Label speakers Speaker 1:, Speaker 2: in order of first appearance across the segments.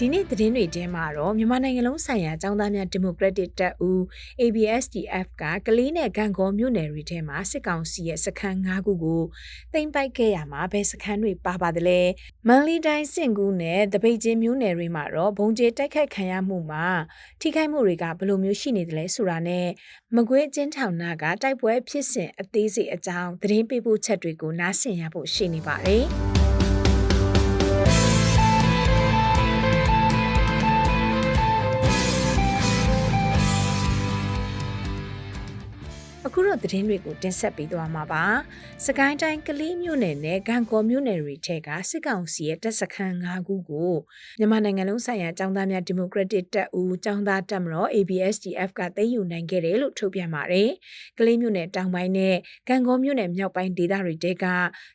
Speaker 1: ဒီနေ့သတင်းတွေထဲမှာတော့မြန်မာနိုင်ငံလုံးဆိုင်ရာចောင်းသားများဒီမိုကရက်တစ်တပ်ဦး ABSDF ကကလေးနဲ့ဂံကောမြို့နယ်တွေထဲမှာစစ်ကောင်စီရဲ့စခန်း၅ခုကိုတင်ပိုက်ခဲ့ရမှာဘယ်စခန်းတွေပါပါသလဲမန်လီတိုင်းစင်ကူးနဲ့တပိတ်ချင်းမြို့နယ်တွေမှာတော့ဘုံကျဲတိုက်ခိုက်ခံရမှုမှာထိခိုက်မှုတွေကဘယ်လိုမျိုးရှိနေသလဲဆိုတာနဲ့မကွေးအချင်းထောင်နာကတိုက်ပွဲဖြစ်စဉ်အသေးစိတ်အကြောင်းသတင်းပေးပို့ချက်တွေကိုနားဆင်ရဖို့ရှိနေပါတယ်။ အခုတော့သတင်းတွေကိုတင်ဆက်ပေးသွားမှာပါ။စကိုင်းတိုင်းကလေးမြို့နယ်နဲ့ဂံကော်မြို့နယ်တွေထဲကစစ်ကောင်စီရဲ့တပ်စခန်း၅ခုကိုမြန်မာနိုင်ငံလုံးဆိုင်ရာចောင်းသားများဒီမိုကရက်တစ်တပ်ဦးចောင်းသားတပ်မတော် ABSDF ကသိမ်းယူနိုင်ခဲ့တယ်လို့ထုတ်ပြန်ပါတယ်။ကလေးမြို့နယ်တောင်ပိုင်းနဲ့ဂံကော်မြို့နယ်မြောက်ပိုင်းဒေသတွေတဲက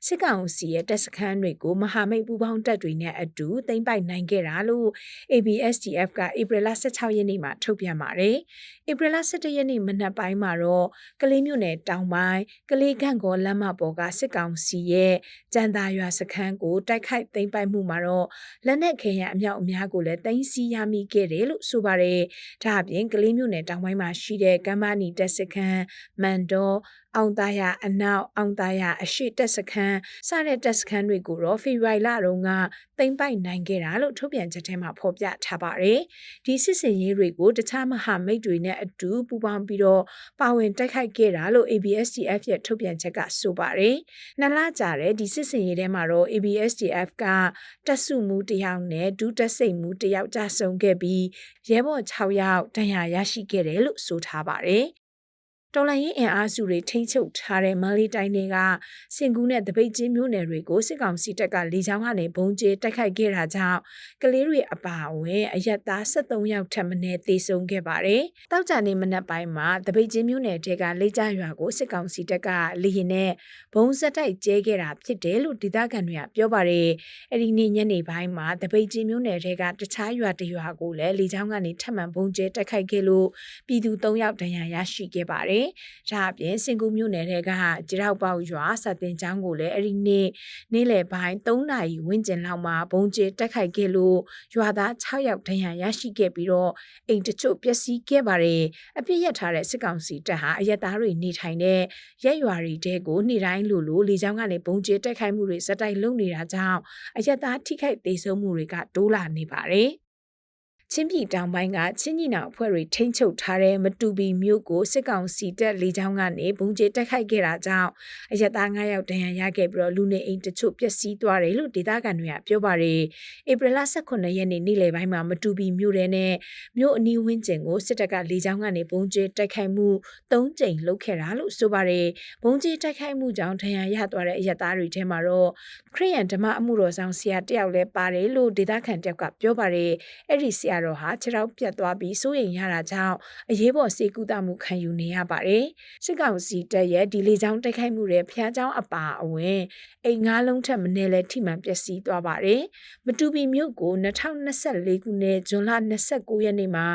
Speaker 1: စစ်ကောင်စီရဲ့တပ်စခန်းတွေကိုမဟာမိတ်ပူးပေါင်းတပ်တွေနဲ့အတူသိမ်းပိုက်နိုင်ခဲ့တာလို့ ABSDF ကဧပြီလ16ရက်နေ့မှာထုတ်ပြန်ပါတယ်။ဧပြီလ17ရက်နေ့မနက်ပိုင်းမှာတော့ကလေးမြို့နယ်တောင်ပိုင်းကလေးခန့်ကောလမ်းမပေါ်ကစစ်ကောင်စီရဲ့ကြံသာရွာစခန်းကိုတိုက်ခိုက်သိမ်းပိုက်မှုမှာတော့လက်နက်ခဲယံအမြောက်အများကိုလည်းသိမ်းဆည်းရမိခဲ့တယ်လို့ဆိုပါတယ်။ဒါအပြင်ကလေးမြို့နယ်တောင်ပိုင်းမှာရှိတဲ့ကမ်ဘာနီတက်စခန်းမန်တော်အောင်သားရအနောက်အောင်သားရအရှိတက်စခန်းစတဲ့တက်စခန်းတွေကိုတော့ဖေဖော်ဝါရီလတုန်းကသိမ်းပိုက်နိုင်ခဲ့တာလို့ထုတ်ပြန်ချက်ထဲမှာဖော်ပြထားပါတယ်။ဒီစစ်စင်ရေးတွေကိုတခြားမဟာမိတ်တွေနဲ့အတူပူးပေါင်းပြီးတော့ပါဝင်တိုက်ခိုက်ခဲ့တာလို့ ABSDF ရဲ့ထုတ်ပြန်ချက်ကဆိုပါတယ်။နှစ်လကြာတဲ့ဒီစစ်စင်ရေးထဲမှာတော့ ABSDF ကတပ်စုမှုတယောက်နဲ့ဒုတပ်စိတ်မှုတယောက်ကြာဆုံးခဲ့ပြီးရဲဘော်6ယောက်ဒဏ်ရာရရှိခဲ့တယ်လို့ဆိုထားပါတယ်။ တော်လိုင်းရင်အင်အားစုတွေထိမ့်ချုပ်ထားတဲ့မန်လေးတိုင်းတွေကစင်ကူးနဲ့တပိတ်ချင်းမြို့နယ်တွေကိုစစ်ကောင်စီတပ်ကလေကြောင်းကနေဘုံကျဲတိုက်ခိုက်ခဲ့တာကြောင့်ကလေးတွေအပါအဝင်အရက်သား73ယောက်ထပ်မံသေဆုံးခဲ့ပါတယ်။တောက်ကြနေမနက်ပိုင်းမှာတပိတ်ချင်းမြို့နယ်တဲကလေကြရွာကိုစစ်ကောင်စီတပ်ကလေရင်နဲ့ဘုံစက်တိုက်ကျဲခဲ့တာဖြစ်တယ်လို့ဒေသခံတွေကပြောပါတယ်။အဲ့ဒီနေ့ညနေပိုင်းမှာတပိတ်ချင်းမြို့နယ်တဲကတခြားရွာတရွာကိုလည်းလေကြောင်းကနေထပ်မံဘုံကျဲတိုက်ခိုက်ခဲ့လို့ပြည်သူ3ယောက်ဒဏ်ရာရရှိခဲ့ပါတယ်ပါတယ်။ဒါအပြင်စင်ကူမြို့နယ်ထဲကကြရောက်ပေါရွာစတင်ချောင်းကိုလည်းအဲ့ဒီနေ့နေ့လယ်ပိုင်း3နာရီဝန်းကျင်လောက်မှာဘုံကျဲတက်ခိုက်ခဲ့လို့ရွာသား6ယောက်ဒဏ်ရာရရှိခဲ့ပြီးတော့အိမ်တချို့ပျက်စီးခဲ့ပါတယ်။အပြစ်ရထားတဲ့စစ်ကောင်စီတပ်ဟာအရက်သားတွေနေထိုင်တဲ့ရက်ရွာတွေတဲကိုနေ့တိုင်းလိုလိုလေကြောင်းကနေဘုံကျဲတက်ခိုက်မှုတွေစတိုက်လုပ်နေတာကြောင့်အရက်သားထိခိုက်သေးဆုံးမှုတွေကတိုးလာနေပါတယ်။ ချင်းပြည်တောင်ပိုင်းကချင်းညီနောင်အဖွဲ့တွေထိန်းချုပ်ထားတဲ့မတူပီမြို့ကိုစစ်ကောင်စီတပ်လေကြောင်းကနေဘုံကျဲတိုက်ခိုက်ခဲ့တာကြောင့်အရတား9ယောက်ဒဏ်ရာရခဲ့ပြီးတော့လူနေအိမ်တချို့ပျက်စီးသွားတယ်လို့ဒေသခံတွေကပြောပါတယ်။ဧပြီလ18ရက်နေ့နေ့လယ်ပိုင်းမှာမတူပီမြို့ထဲနဲ့မြို့အနီးဝန်းကျင်ကိုစစ်တပ်ကလေကြောင်းကနေဘုံကျဲတိုက်ခိုက်မှု၃ကြိမ်လုပ်ခဲ့တာလို့ဆိုပါတယ်။ဘုံကျဲတိုက်ခိုက်မှုကြောင့်ဒဏ်ရာရသွားတဲ့အရတားတွေထဲမှာတော့ခရိယန်ဓမ္မအမှုတော်ဆောင်ဆရာတယောက်လည်းပါတယ်လို့ဒေသခံတယောက်ကပြောပါတယ်။အဲ့ဒီဆရာတော်ဟာခြေထောက်ပြတ်သွားပြီးစိုးရိမ်ရတာကြောင့်အရေးပေါ်စေကူတာမှုခံယူနေရပါတယ်။စစ်ကောင်စီတပ်ရဲ့ဒီလေကြောင်းတိုက်ခိုက်မှုတွေဖျားကြောင်းအပါအဝင်အိမ်ငါးလုံးထက်မနည်းလဲထိမှန်ပျက်စီးသွားပါတယ်။မတူပီမြို့ကို2024ခုနှစ်ဇွန်လ29ရက်နေ့မှာ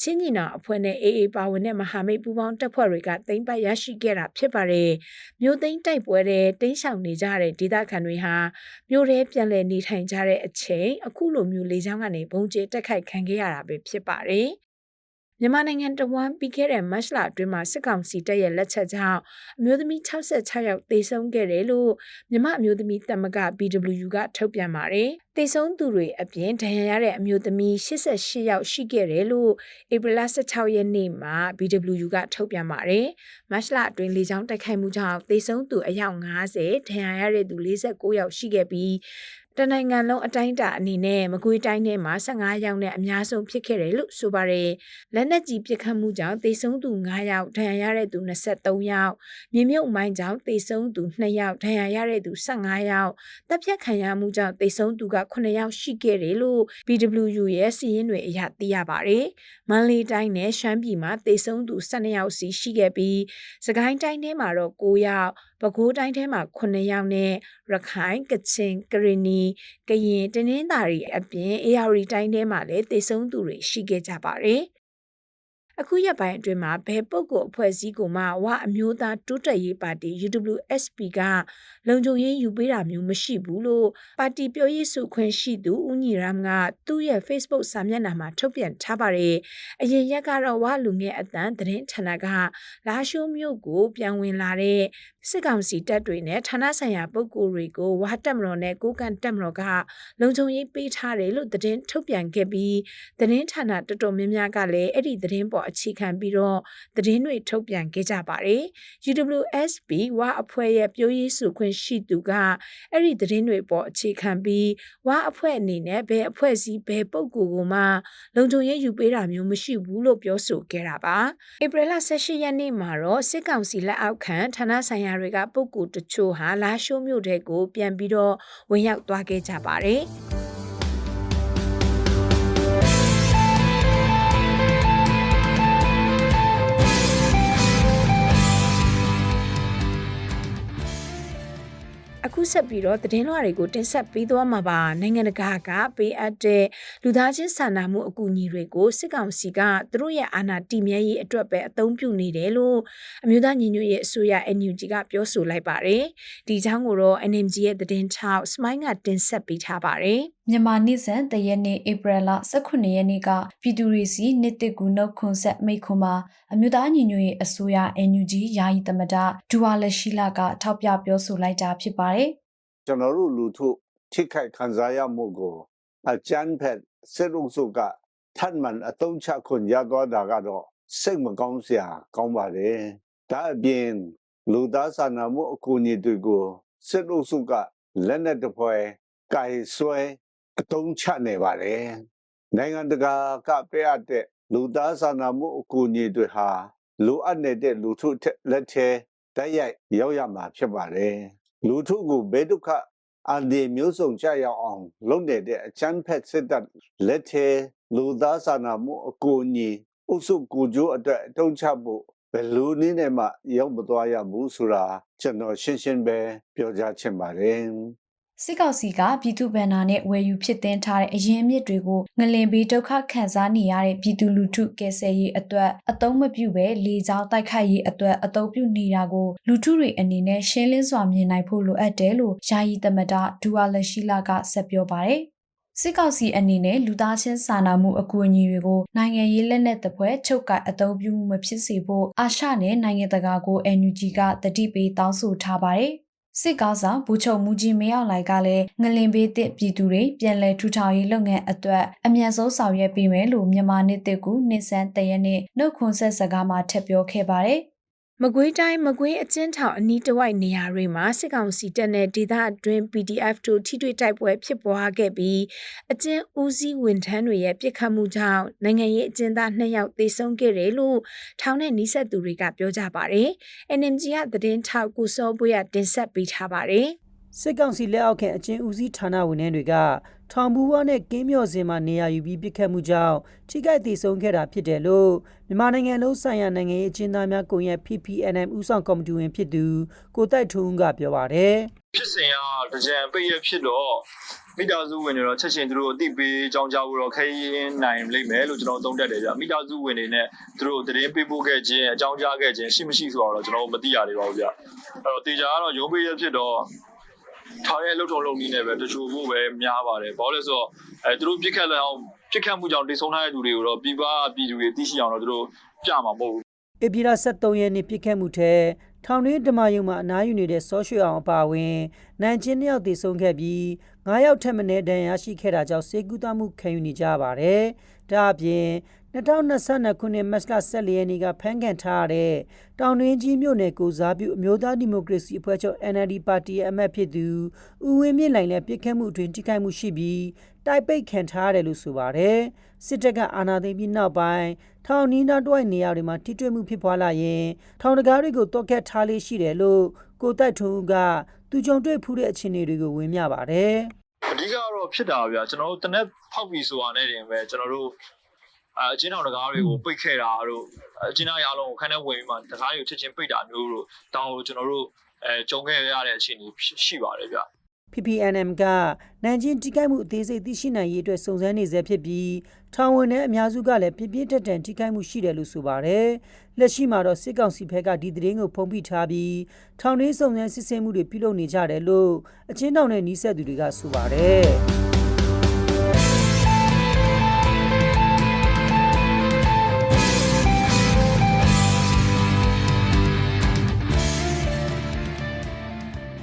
Speaker 1: ချင်းညီနာအဖွဲ့နဲ့ AA ပါဝင်တဲ့မဟာမိတ်ပူးပေါင်းတပ်ဖွဲ့တွေကသိမ်းပိုက်ရရှိခဲ့တာဖြစ်ပါတယ်။မြို့သိမ်းတိုက်ပွဲတွေတင်းရှောင်နေကြတဲ့ဒေသခံတွေဟာမြို့ထဲပြန်လည်နေထိုင်ကြတဲ့အချိန်အခုလိုမျိုးလေကြောင်းကနေဘုံကျဲတက်ခိုက်ခံခဲ့ရတာပဲဖြစ်ပါတယ်။မြန်မာနိုင်ငံတဝန်းပြီးခဲ့တဲ့မတ်လအတွင်းမှာစစ်ကောင်စီတပ်ရဲ့လက်ချက်ကြောင့်အမျိုးသမီး66ယောက်သေဆုံးခဲ့တယ်လို့မြန်မာအမျိုးသမီးသမဂ္ဂ BWU ကထုတ်ပြန်ပါတယ်။သေဆုံးသူတွေအပြင်ဒဏ်ရာရတဲ့အမျိုးသမီး88ယောက်ရှိခဲ့တယ်လို့ဧပြီလ16ရက်နေ့မှာ BWU ကထုတ်ပြန်ပါတယ်။မတ်လအတွင်းလေကြောင်းတိုက်ခိုက်မှုကြောင့်သေဆုံးသူအယောက်90ဒဏ်ရာရတဲ့သူ49ယောက်ရှိခဲ့ပြီး တနိုင်ငံလုံးအတိုင်းအတာအနေနဲ့မကွေးတိုင်းထဲမှာ15ယောက်နဲ့အများဆုံးဖြစ်ခဲ့တယ်လို့ဆိုပါတယ်။လက်နက်ကြီးပစ်ခတ်မှုကြောင့်သေဆုံးသူ9ယောက်ဒဏ်ရာရတဲ့သူ23ယောက်မြေမြုပ်မိုင်းကြောင့်သေဆုံးသူ2ယောက်ဒဏ်ရာရတဲ့သူ15ယောက်တပ်ဖြတ်ခံရမှုကြောင့်သေဆုံးသူက9ယောက်ရှိခဲ့တယ်လို့ BWU ရဲ့စီးရင်တွေအရသိရပါတယ်။မန္တလေးတိုင်းနဲ့ရှမ်းပြည်မှာသေဆုံးသူ12ယောက်စီရှိခဲ့ပြီးစကိုင်းတိုင်းထဲမှာတော့9ယောက် ပဲခူးတိုင်းထဲမှာ9ယောက်နဲ့ရခိုင်ကချင်ကရင်နီကရင်တနင်္သာရီအပြင်အေရီတိုင်းထဲမှာလည်းသေဆုံးသူတွေရှိခဲ့ကြပါတယ်။အခုရက်ပိုင်းအတွင်းမှာဘယ်ပုဂ္ဂိုလ်အဖွဲ့အစည်းကိုမှဝအမျိုးသားတိုးတက်ရေးပါတီ UWSP ကလုံခြုံရေးယူပေးတာမျိုးမရှိဘူးလို့ပါတီပြောရေးဆိုခွင့်ရှိသူဦးညီရမ်ကသူ့ရဲ့ Facebook စာမျက်နှာမှာထုတ်ပြန်ထားပါတယ်။အရင်ရက်ကတော့ဝလူငယ်အတန်းသတင်းဌာနကလာရှိုးမြို့ကိုပြန်ဝင်လာတဲ့ စစ်ကောင်စီတပ်တွေနဲ့ဌာနဆိုင်ရာပုဂ္ဂိုလ်တွေကိုဝါတက်မတော်နဲ့ကိုကန်တက်မတော်ကလုံခြုံရေးပေးထားတယ်လို့သတင်းထုတ်ပြန်ခဲ့ပြီးသတင်းဌာနတော်တော်များများကလည်းအဲ့ဒီသတင်းပေါ်အခြေခံပြီးတော့သတင်းတွေထုတ်ပြန်ခဲ့ကြပါတယ်။ UWSP ဝအဖွဲ့ရဲ့ပြောရေးဆိုခွင့်ရှိသူကအဲ့ဒီသတင်းတွေပေါ်အခြေခံပြီးဝအဖွဲ့အနေနဲ့ဘယ်အဖွဲ့အစည်းဘယ်ပုဂ္ဂိုလ်ကိုမှလုံခြုံရေးယူပေးတာမျိုးမရှိဘူးလို့ပြောဆိုခဲ့တာပါ။ဧပြီလ18ရက်နေ့မှာတော့စစ်ကောင်စီလက်အောက်ခံဌာနဆိုင်ရာတွေကပုဂ္ဂိုလ်တချို့ဟာလာရှိုးမြို့တဲကိုပြန်ပြီးတော့ဝင်ရောက်သွားခဲ့ကြပါတယ်။ အခုဆက်ပြီးတော့သတင်းလွှာတွေကိုတင်ဆက်ပေးသွားမှာပါနိုင်ငံတကာကပေးအပ်တဲ့လူသားချင်းစာနာမှုအကူအညီတွေကိုစစ်ကောင်စီကသူတို့ရဲ့အာဏာတည်မြဲရေးအတွက်ပဲအသုံးပြုနေတယ်လို့အမျိုးသားညီညွတ်ရေးအစိုးရ NUG ကပြောဆိုလိုက်ပါတယ်ဒီအကြောင်းကိုတော့ NMG ရဲ့သတင်းထောက် Smile ကတင်ဆက်ပေးထားပါတယ်
Speaker 2: မြန်မာနှစ်ဆန်တရက်နေ့ဧပြီလ18ရက်နေ့ကပြည်သူတွေစီနှစ်တစ်ကူနှုတ်ခွန်ဆက်မိတ်ခွန်မှာအမျိုးသားညီညွတ်ရေးအစိုးရ NUG ယာယီသမဒဒူဝါလက်ရှိလာကထောက်ပြပြောဆိုလိုက်တာဖြစ်ပါတယ်
Speaker 3: ကျွန်တော်တို့လူထုထိခိုက်ခံစားရမှုကိုအချမ်းဖက်စစ်အုပ်စုကထပ်မံအတုံးချခွင့်ရသွားတာကတော့စိတ်မကောင်းစရာကောင်းပါတယ်။ဒါအပြင်လူသားစာနာမှုအကူအညီတွေကိုစစ်အုပ်စုကလက်နက်တစ်ဖွဲကင်ဆွဲ အတုံးချနေပါတယ်။နိုင်ငံတကာကပေးအပ်တဲ့လူသားစာနာမှုအကူအညီတွေဟာလိုအပ်နေတဲ့လူထုထက်လက်ထဲတိုက်ရိုက်ရောက်ရမှာဖြစ်ပါတယ်။လူထုကိုဘဲဒုက္ခအန္တရာယ်မျိုးစုံကြရောက်အောင်လုပ်နေတဲ့အချမ်းဖက်စစ်တပ်လက်ထဲလူသားစာနာမှုအကူအညီအုပ်စုကိုကြိုးအတွက်အတုံးချဖို့ဘယ်လိုနည်းနဲ့မှရောက်မသွားရဘူးဆိုတာကျွန်တော်ရှင်းရှင်းပဲပြောကြားချင်ပါတယ်
Speaker 2: စစ်ကောင်စီကပြည်သူဗန်နာနဲ့ဝယ်ယူဖြစ်တင်ထားတဲ့အရင်အမြစ်တွေကိုငလင်ပြီးဒုက္ခခံစားနေရတဲ့ပြည်သူလူထုကယ်ဆယ်ရေးအတွက်အသုံးမပြုဘဲလေကြောင်းတိုက်ခိုက်ရေးအတွက်အသုံးပြုနေတာကိုလူထုတွေအနေနဲ့ရှင်းလင်းစွာမြင်နိုင်ဖို့လိုအပ်တယ်လို့ယာယီသမဒဒူဝါလက်ရှိလာကဆက်ပြောပါတယ်စစ်ကောင်စီအနေနဲ့လူသားချင်းစာနာမှုအကူအညီတွေကိုနိုင်ငံရေးလက်နက်သဖွယ်ချုပ်ကအသုံးပြုမှုမဖြစ်စေဖို့အာရှနဲ့နိုင်ငံတကာကို NUG ကတတိပေးတောင်းဆိုထားပါတယ် စစ်ကောင်းဆောင်ဘူချုံမူကြီးမရောက်လိုက်ကလည်းငလင်ဘေးသစ်ပြည်သူတွေပြန်လည်ထူထောင်ရေးလုပ်ငန်းအတွက်အမြန်ဆုံးဆောင်ရွက်ပေးမယ်လို့မြန်မာနှစ်တစ်ကူနှစ်ဆန်းတရက်နေ့နှုတ်ခွန်းဆက်စကားမှာထည့်ပြောခဲ့ပါတယ်
Speaker 1: မကွေးတိုင်းမကွေးအကျဉ်းထောင်အနီးတစ်ဝိုက်နေရာတွေမှာစစ်ကောင်စီတပ်နဲ့ဒေသအတွင်း PDF တို့ထိတွေ့တိုက်ပွဲဖြစ်ပွားခဲ့ပြီးအကျဉ်းဦးစီးဝန်ထမ်းတွေရဲ့ပြစ်ခတ်မှုကြောင့်နိုင်ငံရေးအကျဉ်းသား2ယောက်သေဆုံးခဲ့တယ်လို့ထောင်နဲ့နှိဆက်သူတွေကပြောကြပါတယ်။ NMG ကသတင်းထောက်ကိုစောပွေးကတင်ဆက်ပေးထားပါတယ်။
Speaker 4: စစ်ကောင်စီလက်အောက်ခံအကျဉ်းဦးစီးဌာနဝန်ထမ်းတွေကထောင်ဘူးဝါနဲ့ကင်းမြော့စင်မှာနေရာယူပြီးပြစ်ခတ်မှုကြောင့်ထိခိုက်ဒေဆုံးခဲ့တာဖြစ်တယ်လို့မြန်မာနိုင်ငံလုံးဆိုင်ရာနိုင်ငံရေးအကျဉ်းသားများကွန်ရက် PPNM ဦးဆောင်ကော်မတီဝင်ဖြစ်သူကိုတိုက်ထွန်းကပြောပါတယ်
Speaker 5: ဖြစ်စဉ်ကကြံပိတ်ရဖြစ်တော့မိသားစုဝင်တွေတော့ချက်ချင်းသူတို့အသိပေးကြောင်းကြဖို့တော့ခဲရင်နိုင်လိမ့်မယ်လို့ကျွန်တော်သုံးတတ်တယ်ဗျမိသားစုဝင်တွေနဲ့သူတို့သတင်းပေးပို့ခဲ့ခြင်းအကြောင်းကြားခဲ့ခြင်းရှိမရှိဆိုတော့ကျွန်တော်မသိရသေးပါဘူးဗျအဲ့တော့တေချာကတော့ရုံးပေးရဖြစ်တော့ ထားရဲ့လှုပ်ထုံလုံနည်းနဲ့ပဲတချို့ဖို့ပဲများပါတယ်ဘာလို့လဲဆိုတော့အဲသူတို့ပြစ်ခတ်လိုက်အောင်ပြစ်ခတ်မှုကြောင့်တိတ်ဆုံးထားတဲ့သူတွေကိုတော့ပြည်ပပြည်သူတွေသိရှိအောင်တော့သူတို့ပြမှာမဟုတ်ဘူး
Speaker 4: ဧပြီလ23ရက်နေ့ပြစ်ခတ်မှုထဲထောင်တွင်းဓမ္မယုံမှာအနားယူနေတဲ့စောရွှေအောင်အပါအဝင်နိုင်ချင်းနှစ်ယောက်သေဆုံးခဲ့ပြီး9ယောက်ထက်မနည်းဒဏ်ရာရရှိခဲ့တာကြောင့်စေကူတမှုခံယူနေကြရပါတယ်။ဒါအပြင် 2022ခုနှစ်မတ်လ14ရက်နေ့ကဖမ်းခံထားရတဲ့တောင်တွင်းကြီးမြို့နယ်ကိုစားပြုအမျိုးသားဒီမိုကရေစီအဖွဲ့ချုပ် NLD ပါတီရဲ့အမတ်ဖြစ်သူဦးဝင်းမြင့်လိုင်လည်းပြစ်ခတ်မှုအတွင်ထိခိုက်မှုရှိပြီးတိုက်ပိတ်ခံထားရတယ်လို့ဆိုပါတယ်။စစ်တပ်ကအာဏာသိမ်းပြီးနောက်ပိုင်းထောင်နီးနားတွိုက်နေရာတွေမှာထိတွေ့မှုဖြစ်ပွားလာရင်ထောင်တကားတွေကိုတောက်ကတ်ထားလေးရှိတယ်လို့ကိုတိုက်ထွန်းဦးကသူကြုံတွေ့ဖူးတဲ့အခြေအနေတွေကိုဝင်မြပါတယ်။
Speaker 5: အဓိကတော့ဖြစ်တာဗျာကျွန်တော်တို့တနက်ဖောက်ပြီးဆိုတာနဲ့တင်ပဲကျွန်တော်တို့ အအချင်းတော်တကားတွေကိုပိတ်ခဲ့တာတို့အချင်းသားရအောင်ကိုခန်းထဲဝင်ပြီးမှတကားတွေကိုချက်ချင်းပိတ်တာမျိုးတို့တောင်းကိုကျွန်တော်တို့အဲကြုံခဲ့ရတဲ့အခြေအနေရှိပါတယ်ဗျာ
Speaker 4: PPNM ကနိုင်ကျင်တိကိုက်မှုအသေးစိတ်သိရှိနိုင်ရေးအတွက်စုံစမ်းနေဆဲဖြစ်ပြီးထောင်ဝင်တဲ့အများစုကလည်းပြင်းပြင်းထန်ထန်တိကိုက်မှုရှိတယ်လို့ဆိုပါတယ်။လက်ရှိမှာတော့စစ်ကောင်စီဘက်ကဒီသတင်းကိုဖုံးပြထားပြီးထောင်တွင်းစုံစမ်းစစ်ဆေးမှုတွေပြုလုပ်နေကြတယ်လို့အချင်းတောင်နဲ့နှီးဆက်သူတွေကဆိုပါတယ်။